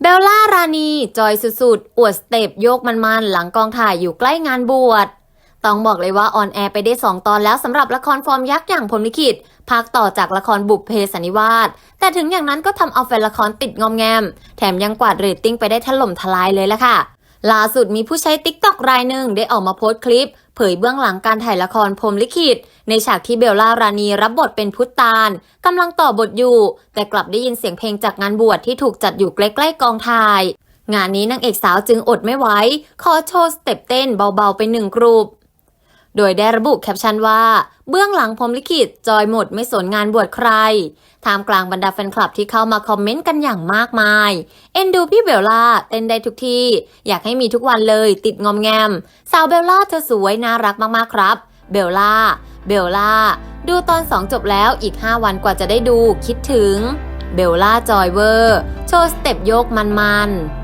เบลล่ารานีจอยสุดๆ อวดสเต็ปโยกมันๆ หลังกองถ่ายอยู่ใกล้งานบวช ต้องบอกเลยว่าออนแอร์ไปได้ 2 ตอนแล้วสำหรับละครฟอร์มยักษ์อย่างพรมลิขิตภาคต่อจากละครบุพเพสันนิวาสแต่ถึงอย่างนั้นก็ทำเอาแฟนละครติดงอมแงม แถมยังกวาดเรตติ้งไปได้ถล่มทลายเลยละค่ะ ล่าสุดมีผู้ใช้ติ๊กต็อกรายหนึ่งได้ออกมาโพสต์คลิป เผยเบื้องหลังการถ่ายละครพรมลิขิต ในฉากที่เบลล่ารานีรับบทเป็นพุทธตาลกำลังต่อบทอยู่ แต่กลับได้ยินเสียงเพลงจากงานบวชที่ถูกจัดอยู่ใกล้ๆกองถ่าย งานนี้นางเอกสาวจึงอดไม่ไหวขอโชว์สเต็ปเต้นเบาๆไปหนึ่งกรุ๊ป โดยได้ระบุแคปชั่นว่า เบื้องหลังพรมลิขิตจอยหมดไม่สนงานบวชใครท่ามกลางบรรดาแฟนคลับที่เข้ามาคอมเมนต์กันอย่างมากมาย เอ็นดูพี่เบลล่าเต้นได้ทุกที่ อยากให้มีทุกวันเลย ติดงอมแงม สาวเบลล่าเธอสวยน่ารักมากๆครับ เบลล่า เบลล่า ดูตอน 2 จบแล้วอีก 5 วันกว่าจะได้ดูคิดถึง เบลล่าจอยเวอร์ โชว์สเต็ปโยกมันๆ